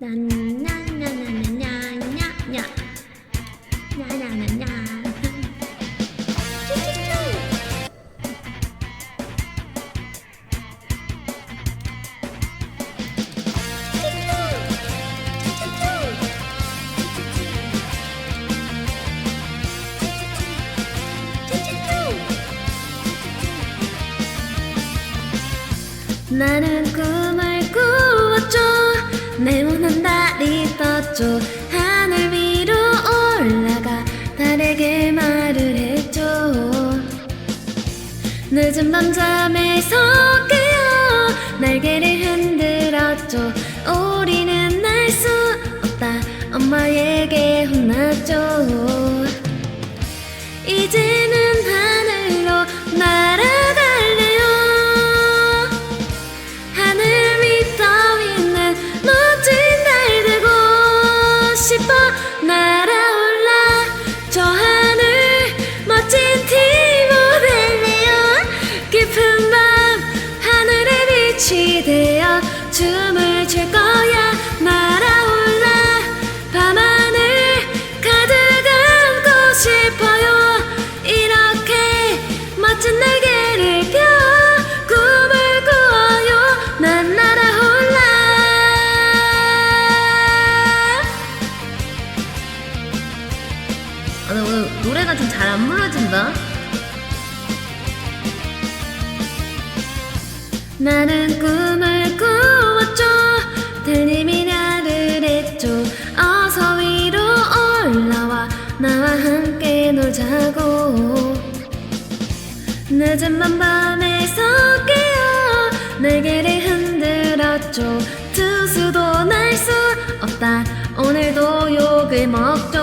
나나나나나냐냐 나나나냐 나는 꿈 떴죠 하늘 위로 올라가 달에게 말을 했죠 늦은 밤 잠에서 깨어 날개를 흔들었죠. 우리는 날 수 없다. 엄마에게 혼났죠. 이제 노래가 좀 잘 안 불러진다. 나는 꿈을 꾸었죠. 달님이 나를 했죠. 어서 위로 올라와. 나와 함께 놀자고. 늦은 밤 밤에서 깨어 날개를 흔들었죠. 투수도 날 수 없다. 오늘도 욕을 먹죠